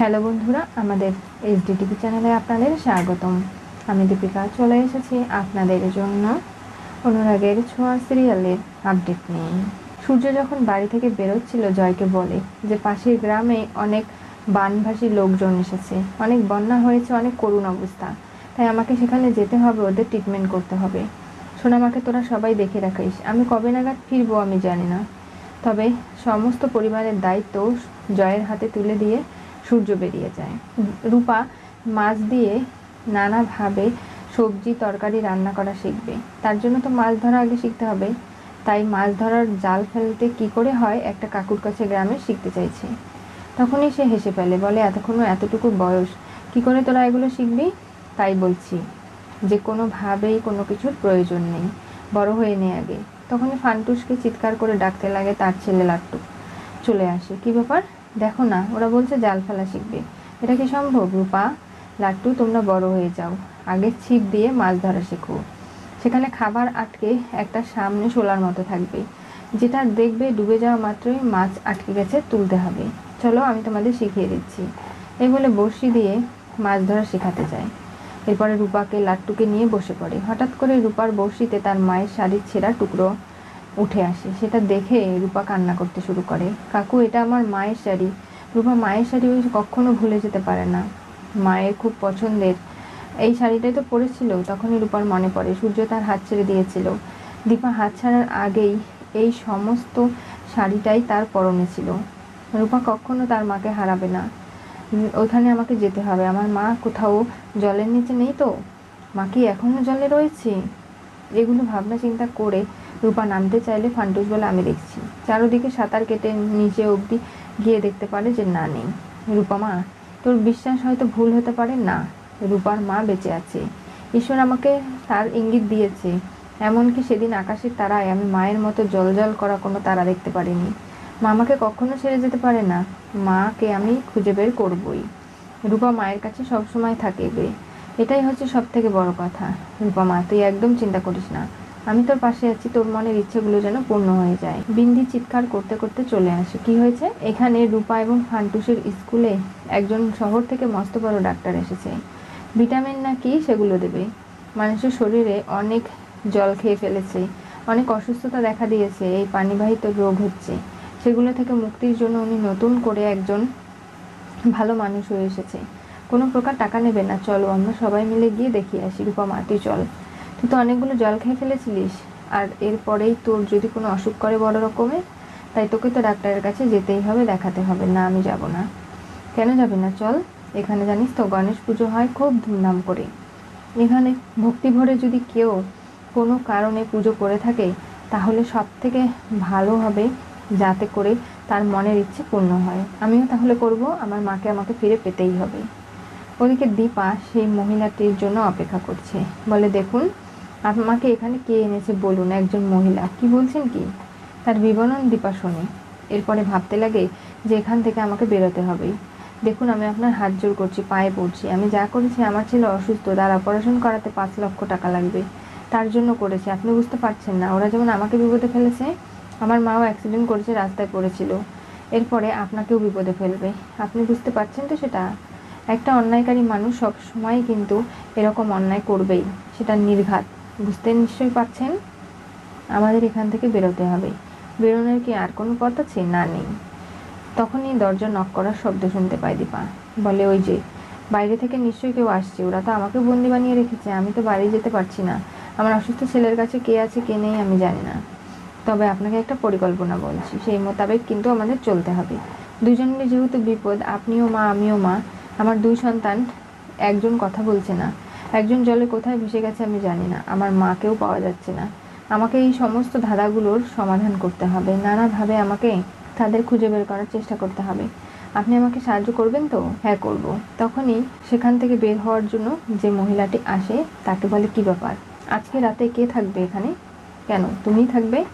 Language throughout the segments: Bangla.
হ্যালো বন্ধুরা, আমাদের এইচডি টিভি চ্যানেলে আপনাদের স্বাগতম। আমি দীপিকা চলে এসেছি আপনাদের জন্য অনুরাগের ছোঁয়া সিরিয়ালের আপডেট নিয়ে। সূর্য যখন বাড়ি থেকে বেরোচ্ছিল জয়কে বলে যে পাশের গ্রামে অনেক বানভাসী লোকজন এসেছে, অনেক বন্যা হয়েছে, অনেক করুণ অবস্থা। তাই আমাকে সেখানে যেতে হবে, ওদের ট্রিটমেন্ট করতে হবে। সোনামাকে তোরা সবাই দেখে রাখিস, আমি কবে নাগাদ ফিরবো আমি জানি না। তবে সমস্ত পরিবারের দায়িত্ব জয়ের হাতে তুলে দিয়ে সূর্য বেরিয়ে যায়। রূপা মাছ দিয়ে নানাভাবে সবজি, তরকারি রান্না করা শিখবে। তার জন্য তো মাছ ধরা আগে শিখতে হবে। তাই মাছ ধরার জাল ফেলতে কি করে হয় একটা কাকুর কাছে গ্রামে শিখতে চাইছে। তখনই সে হেসে ফেলে, বলে, এতক্ষণও এতটুকু বয়স, কি করে তোরা এগুলো শিখবি? তাই বলছি, যে কোনোভাবেই কোনো কিছুর প্রয়োজন নেই, বড় হয়ে নে আগে। তখনই ফান্টুসকে চিৎকার করে ডাকতে লাগে তার ছেলে লাট্টু। চলে আসে। কি ব্যাপার? দেখো না, ওরা বলছে জাল ফেলা শিখবে। এটা কি সম্ভব, রূপা? লাট্টু, তোমরা বড় হয়ে যাও। আগে ছিপ দিয়ে মাছ ধরা শেখো। সেখানে খাবার আটকে একটা সামনে শোলার মতো থাকবে। যেটা দেখবে ডুবে যাওয়া মাত্রই মাছ আটকে গেছে, তুলতে হবে। চলো, আমি তোমাদের শিখিয়ে দিচ্ছি। এই বলে বড়শি দিয়ে মাছ ধরা শেখাতে যায়। এরপরে রূপাকে, লাট্টুকে নিয়ে বসে পড়ে। হঠাৎ করে রূপার বড়শিতে তার মায়ের শাড়ির ছেঁড়া টুকরো উঠে আসে। সেটা দেখে রূপা কান্না করতে শুরু করে। কাকু, এটা আমার মায়ের শাড়ি। রূপা, মায়ের শাড়ি ওই কখনো ভুলে যেতে পারে না। মায়ের খুব পছন্দের। এই শাড়িটাই তো পরেছিল। তখনই রূপার মনে পড়ে, সূর্য তার হাত ছেড়ে দিয়েছিল। দীপা হাত ছাড়ার আগেই এই সমস্ত শাড়িটাই তার পরনে ছিল। রূপা কখনো তার মাকে হারাবে না। ওখানে আমাকে যেতে হবে। আমার মা কোথাও জলের নিচে নেই তো? মা কি এখনও জলে রয়েছে? এগুলো ভাবনা চিন্তা করে রূপা নামতে চাইলে ফান্টুস বলে আমি দেখছি। চারোদিকে সাঁতার কেটে নিচে অবধি গিয়ে দেখতে পারে যে না নেই। রূপা মা, তোর বিশ্বাস হয়তো ভুল হতে পারে? না, রূপার মা বেঁচে আছে। ঈশ্বর আমাকে তার ইঙ্গিত দিয়েছে। এমনকি সেদিন আকাশের তারায় আমি মায়ের মতো জলজল করা কোনো তারা দেখতে পারিনি। মা আমাকে কখনো ছেড়ে যেতে পারে না। মাকে আমি খুঁজে বের করবই। রূপা মায়ের কাছে সবসময় থাকবে এটাই হচ্ছে সব থেকে বড় কথা। রূপা মা, তুই একদম চিন্তা করিস না। আমি তোর পাশে আছি, তোর মনের ইচ্ছেগুলো যেন পূর্ণ হয়ে যায়। বিন্দি চিৎকার করতে করতে চলে আসে। কি হয়েছে? এখানে রূপা এবং ফান্টুসের স্কুলে একজন শহর থেকে মস্ত বড় ডাক্তার এসেছে। ভিটামিন না কি সেগুলো দেবে। মানুষের শরীরে অনেক জল খেয়ে ফেলেছে। অনেক অসুস্থতা দেখা দিয়েছে। এই পানিবাহিত রোগ হচ্ছে। সেগুলো থেকে মুক্তির জন্য উনি নতুন করে একজন ভালো মানুষ হয়ে এসেছে। কোনো প্রকার টাকা নেবে না। চলো, আমরা সবাই মিলে গিয়ে দেখিয়ে আসি। রূপা মাটি চল। তুই তো অনেকগুলো জল খেয়ে ফেলেছিলিস। আর এরপরেই তোর যদি কোনো অসুখ করে বড় রকমের, তাই তোকে তো ডাক্তারের কাছে যেতেই হবে, দেখাতে হবে। না, আমি যাব না। কেন যাবে না, চল। এখানে জানিস তো, গণেশ পুজো হয় খুব ধুমধাম করে। এখানে ভক্তি ভরে যদি কেউ কোনো কারণে পুজো করে থাকে, তাহলে সব থেকে ভালো হবে যাতে করে তার মনের ইচ্ছে পূর্ণ হয়। আমিও তাহলে করব, আমার মাকে আমাকে ফিরে পেতেই হবে। ওদিকে দীপা সেই মহিলাটির জন্য অপেক্ষা করছে। বলে, দেখুন আমাকে এখানে কে এনেছে বলুন, একজন মহিলা? কি বলছেন কি? তার বিবরণ দীপা শোনে। এরপরে ভাবতে লাগে যে এখান থেকে আমাকে বেরোতে হবে দেখুন, আমি আপনার হাত জোর করছি, পায়ে পড়ছি। আমি যা করেছি, আমার ছেলে অসুস্থ, তার অপারেশন করাতে পাঁচ লক্ষ টাকা লাগবে। তার জন্য করেছে। আপনি বুঝতে পারছেন না, ওরা যেমন আমাকে বিপদে ফেলেছে, আমার মাও অ্যাক্সিডেন্ট করেছে, রাস্তায় পড়েছিল। এরপরে আপনাকেও বিপদে ফেলবে। আপনি বুঝতে পারছেন তো সেটা? একটা অন্যায়কারী মানুষ সব সময় কিন্তু এরকম অন্যায় করবেই। সেটা নির্ঘাত। বুঝতে নিশ্চয়ই পারছেন? আমাদের এখান থেকে বেরোতে হবে। বেরোনোর কি আর কোনো পথ আছে? না, নেই। তখনই দরজা নক করার শব্দ শুনতে পায় দীপা। বলে, ওই যে, বাইরে থেকে নিশ্চয়ই কেউ আসছে। ওরা তো আমাকে বন্দি বানিয়ে রেখেছে। আমি তো বাড়ি যেতে পারছি না। আমার অসুস্থ ছেলের কাছে কে আছে, কে নেই, আমি জানি না। তবে আপনাকে একটা পরিকল্পনা বলছি। সেই মোতাবেক কিন্তু আমাদের চলতে হবে। দুজনের যেহেতু বিপদ, আপনিও মা, আমিও মা, আমার দুই সন্তান, একজন কথা বলছে না। একজন জলে কোথায় ভেসে গেছে আমি জানি না। আমার মাকেও পাওয়া যাচ্ছে না। আমাকে এই সমস্ত ধাঁধাগুলোর সমাধান করতে হবে। নানাভাবে আমাকে তাদের খুঁজে বের করার চেষ্টা করতে হবে। আপনি আমাকে সাহায্য করবেন তো? হ্যাঁ করব। তখনই সেখান থেকে বের হওয়ার জন্য যে মহিলাটি আসে, তাকে বলে, কি ব্যাপার? আজকে রাতে কে থাকবে এখানে? কেন? তুমিই থাকবে?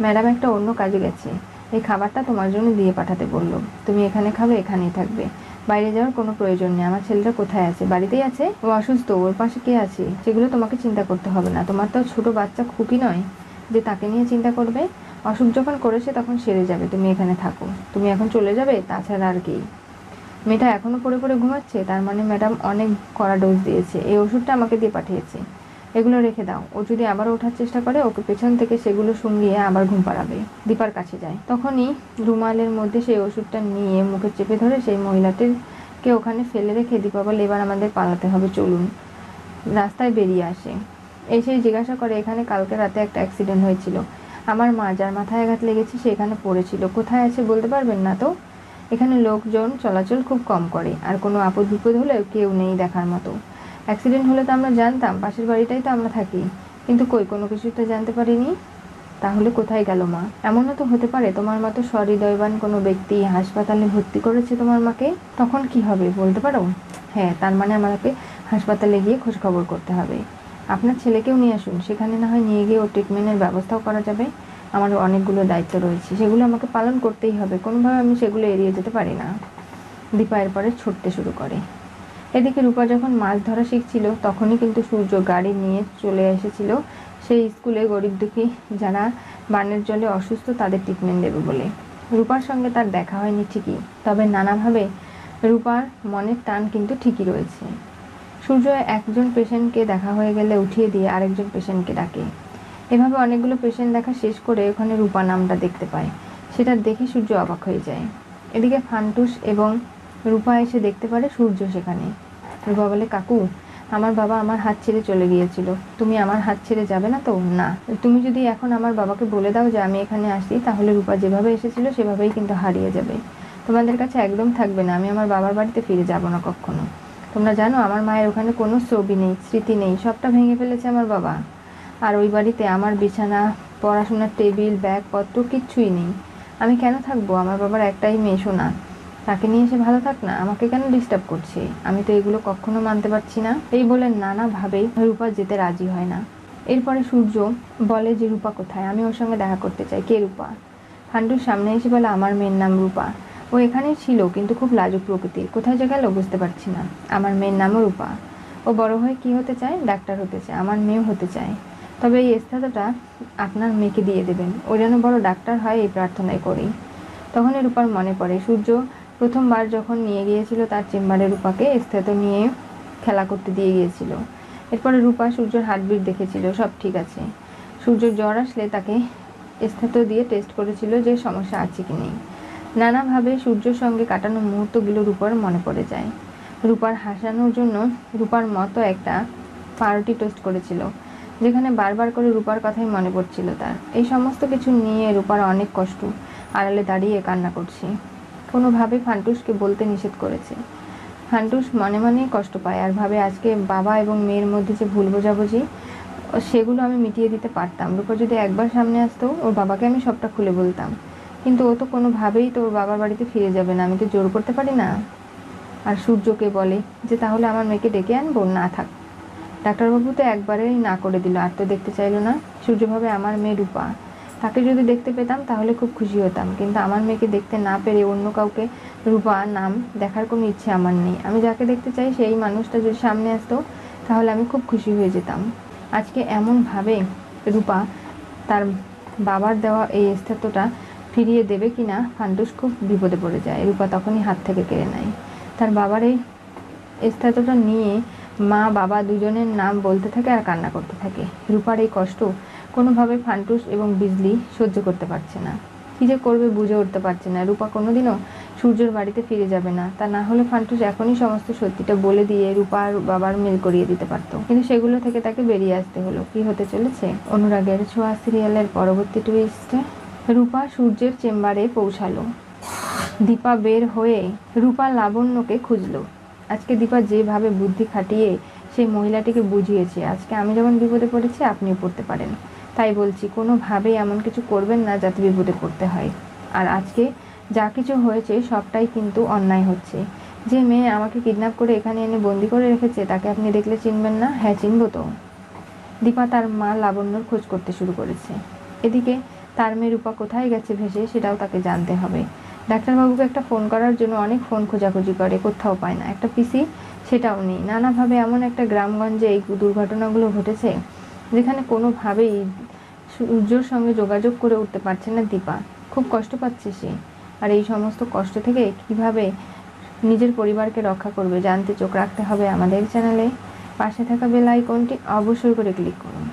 ম্যাডাম একটা অন্য কাজে গেছে। এই খাবারটা তোমার জন্য দিয়ে পাঠাতে বলল। তুমি এখানে খাবে, এখানেই থাকবে। বাইরে যাওয়ার কোনো প্রয়োজন নেই। আমার ছেলেটা কোথায় আছে? বাড়িতেই আছে? ও অসুস্থ। ওর পাশে কে আছে? সেগুলো তোমাকে চিন্তা করতে হবে না। তোমার তো ছোট বাচ্চা খুকি নয় যে তাকে নিয়ে চিন্তা করবে। অসুখ যখন করেছে তখন সেরে যাবে। তুমি এখানে থাকো। তুমি এখন চলে যাবে? তাছাড়া আর কি। মেয়েটা এখনও পড়ে পড়ে ঘুমাচ্ছে? তার মানে ম্যাডাম অনেক কড়া ডোজ দিয়েছে। এই ওষুধটা আমাকে দিয়ে পাঠিয়েছে। এগুলো রেখে দাও। ও যদি আবার ওঠার চেষ্টা করে, ওকে পেছন থেকে সেগুলো শুঙ্গিয়ে আবার ঘুম পাড়াবে। দীপার কাছে যায়। তখনই রুমালের মধ্যে সেই ওষুধটা নিয়ে মুখে চেপে ধরে সেই মহিলাটিরকে ওখানে ফেলে রেখে দীপা বলে, এবার আমাদের পালাতে হবে, চলুন। রাস্তায় বেরিয়ে আসে। এসে জিজ্ঞাসা করে, এখানে কালকে রাতে একটা অ্যাক্সিডেন্ট হয়েছিল। আমার মা যার মাথায় আঘাত লেগেছে, সে এখানে পড়েছিল। কোথায় আছে বলতে পারবেন না তো? এখানে লোকজন চলাচল খুব কম করে। আর কোনো আপদ বিপদ হলে কেউ নেই দেখার মতো। অ্যাক্সিডেন্ট হলে তো আমরা জানতাম, পাশের বাড়িটাই তো আমরা থাকি। কিন্তু কই, কোনো কিছু তো জানতে পারিনি? তাহলে কোথায় গেল মা? এমনও তো হতে পারে, তোমার মতো সহৃদয়বান কোনো ব্যক্তি, হাসপাতালে ভর্তি করেছে তোমার মাকে। তখন কি হবে, বলতে পারো? হ্যাঁ তার মানে আমাকে হাসপাতালে গিয়ে খোঁজখবর করতে হবে। আপনার ছেলেকেও নিয়ে আসুন, সেখানে না হয় নিয়ে গিয়ে ওর ট্রিটমেন্টের ব্যবস্থাও করা যাবে। আমার অনেকগুলো দায়িত্ব রয়েছে, সেগুলো আমাকে পালন করতেই হবে। কোনোভাবে আমি সেগুলো এড়িয়ে যেতে পারি না। দীপা এরপরে ছুটতে শুরু করে। এদিকে রূপা যখন মাছ ধরা শিখছিল, তখনই কিন্তু সূর্য গাড়ি নিয়ে চলে এসেছিল। সেই স্কুলে গরিব দুঃখী যারা বানের জলে অসুস্থ, তাদের ট্রিটমেন্ট দেবে বলে। রূপার সঙ্গে তার দেখা হয়নি ঠিকই, তবে নানাভাবে রূপার মনের টান কিন্তু ঠিকই রয়েছে। সূর্য একজন পেশেন্টকে দেখা হয়ে গেলে উঠিয়ে দিয়ে আরেকজন পেশেন্টকে ডাকে। এভাবে অনেকগুলো পেশেন্ট দেখা শেষ করে ওখানে রূপা নামটা দেখতে পায়। সেটা দেখে সূর্য অবাক হয়ে যায়। এদিকে ফান্টুস এবং রূপা এসে দেখতে পারে সূর্য সেখানে। রূপা বলে, কাকু, আমার বাবা আমার হাত ছেড়ে চলে গিয়েছিল। তুমি আমার হাত ছেড়ে যাবে না তো? না। তুমি যদি এখন আমার বাবাকে বলে দাও যে আমি এখানে আসি, তাহলে রূপা যেভাবে এসেছিল সেভাবেই কিন্তু হারিয়ে যাবে। তোমাদের কাছে একদম থাকবে না। আমি আমার বাবার বাড়িতে ফিরে যাব না কখনো। তোমরা জানো, আমার মায়ের ওখানে কোনো ছবি নেই, স্মৃতি নেই, সবটা ভেঙে ফেলেছে আমার বাবা। আর ওই বাড়িতে আমার বিছানা, পড়াশোনার টেবিল, ব্যাগপত্র কিচ্ছুই নেই। আমি কেন থাকব? আমার বাবার একটাই মেয়ে শোনা তাকে নিয়ে এসে ভালো থাক না, আমাকে কেন ডিস্টার্ব করছে? আমি তো এগুলো কখনো মানতে পারছি না। এই বলে নানাভাবেই রূপা যেতে রাজি হয় না। এরপরে সূর্য বলে যে, রূপা কোথায়? আমি ওর সঙ্গে দেখা করতে চাই। কে রূপা? ফান্ডুর সামনে এসে বলে, আমার মেয়ের নাম রূপা। ও এখানেই ছিল, কিন্তু খুব লাজুক প্রকৃতির। কোথায় যে গেল বুঝতে পারছি না। আমার মেয়ের নামও রূপা। ও বড় হয়ে কি হতে চায়? ডাক্তার হতে চায়। আমার মেয়েও হতে চায়। তবে এই স্থাতাটা আপনার মেয়েকে দিয়ে দেবেন। ও যেন বড় ডাক্তার হয়, এই প্রার্থনাই করি। তখনই রূপার মনে পড়ে। সূর্য প্রথমবার যখন নিয়ে গিয়েছিল, তার চেম্বারে রূপাকে স্থেত নিয়ে খেলা করতে দিয়ে গিয়েছিল। এরপরে রূপা সূর্যর হার্টবিট দেখেছিল, সব ঠিক আছে। সূর্যর জ্বর আসলে তাকে স্থেত দিয়ে টেস্ট করেছিল যে সমস্যা আছে কি নেই। নানাভাবে সূর্যর সঙ্গে কাটানো মুহূর্তগুলো রূপার মনে পড়ে যায়। রূপার হাসানোর জন্য রূপার মতো একটা পাউরুটি টোস্ট করেছিল, যেখানে বারবার করে রূপার কথাই মনে পড়ছিল তার। এই সমস্ত কিছু নিয়ে রূপার অনেক কষ্ট, আড়ালে দাঁড়িয়ে কান্না করছি। কোনোভাবে ফান্টুসকে বলতে নিষেধ করেছে। ফান্টুস মনে মনেই কষ্ট পায় আর ভাবে আজকে বাবা এবং মেয়ের মধ্যে যে ভুল বোঝাবুঝি, সেগুলো আমি মিটিয়ে দিতে পারতাম। রূপা যদি একবার সামনে আসতো, ওর বাবাকে আমি সবটা খুলে বলতাম। কিন্তু ও তো কোনোভাবেই তো ওর বাবার বাড়িতে ফিরে যাবে না। আমি তো জোর করতে পারি না? আর সূর্যকে বলে যে, তাহলে আমার মেয়েকে ডেকে আনব? না থাক। ডাক্তারবাবু তো একবারেই না করে দিল। আর তো দেখতে চাইলো না। সূর্যভাবে আমার মেয়ে রূপা। তাকে যদি দেখতে পেতাম, তাহলে খুব খুশি হতাম। কিন্তু আমার মেয়েকে দেখতে না পেরে অন্য কাউকে রূপা, নাম দেখার কোনো ইচ্ছে আমার নেই। আমি যাকে দেখতে চাই, সেই মানুষটা যদি সামনে আসতো, তাহলে আমি খুব খুশি হয়ে যেতাম। আজকে এমনভাবে রূপা তার বাবার দেওয়া এই স্থাতটা ফিরিয়ে দেবে কি না ফান্টুস খুব বিপদে পড়ে যায়। রূপা তখনই হাত থেকে কেড়ে নেয়। তার বাবার এই স্থাতটা নিয়ে মা, বাবা দুজনের নাম বলতে থাকে আর কান্না করতে থাকে। রূপার এই কষ্ট কোনোভাবে ফান্টুস এবং বিজলি সহ্য করতে পারছে না। কী যে করবে বুঝে উঠতে পারছে না। রূপা কোনোদিনও সূর্যের বাড়িতে ফিরে যাবে না। তা না হলে ফান্টুস এখনই সমস্ত সত্যিটা বলে দিয়ে রূপার বাবার মিল করিয়ে দিতে পারতো। কিন্তু সেগুলো থেকে তাকে বেরিয়ে আসতে হলো। কি হতে চলেছে? অনুরাগের ছোঁয়া সিরিয়ালের পরবর্তী টুইস্টে রূপা সূর্যের চেম্বারে পৌঁছালো। দীপা বের হয়ে রূপা লাবণ্যকে খুঁজলো। আজকে দীপা যেভাবে বুদ্ধি খাটিয়ে সেই মহিলাটিকে বুঝিয়েছে, আজকে আমি যেমন বিপদে পড়েছি, আপনিও পড়তে পারেন। তাই বলছি, কোনোভাবেই এমন কিছু করবেন না যাতে বিপদে পড়তে হয়। আর আজকে যা কিছু হয়েছে, সবটাই কিন্তু অন্যায় হচ্ছে। যে মেয়ে আমাকে কিডন্যাপ করে এখানে এনে বন্দি করে রেখেছে, তাকে আপনি দেখলে চিনবেন না? হ্যাঁ চিনব তো। দীপা তার মা লাবণ্যর খোঁজ করতে শুরু করেছে। এদিকে তার মেয়ে রূপা কোথায় গেছে ভেসে, সেটাও তাকে জানতে হবে। ডাক্তারবাবুকে একটা ফোন করার জন্য অনেক ফোন খোঁজাখুঁজি করে, কোথাও পায় না। একটা পিসি, সেটাও নেই। নানাভাবে এমন একটা গ্রামগঞ্জে এই দুর্ঘটনাগুলো ঘটেছে, যেখানে কোনোভাবেই সূর্যর সঙ্গে যোগাযোগ করে উঠতে পারছে না দীপা। খুব কষ্ট পাচ্ছে সে। আর এই সমস্ত কষ্ট থেকে কীভাবে নিজের পরিবারকে রক্ষা করবে, জানতে চোখ রাখতে হবে আমাদের চ্যানেলে। পাশে থাকা বেল আইকনটি অবশ্যই করে ক্লিক করুন।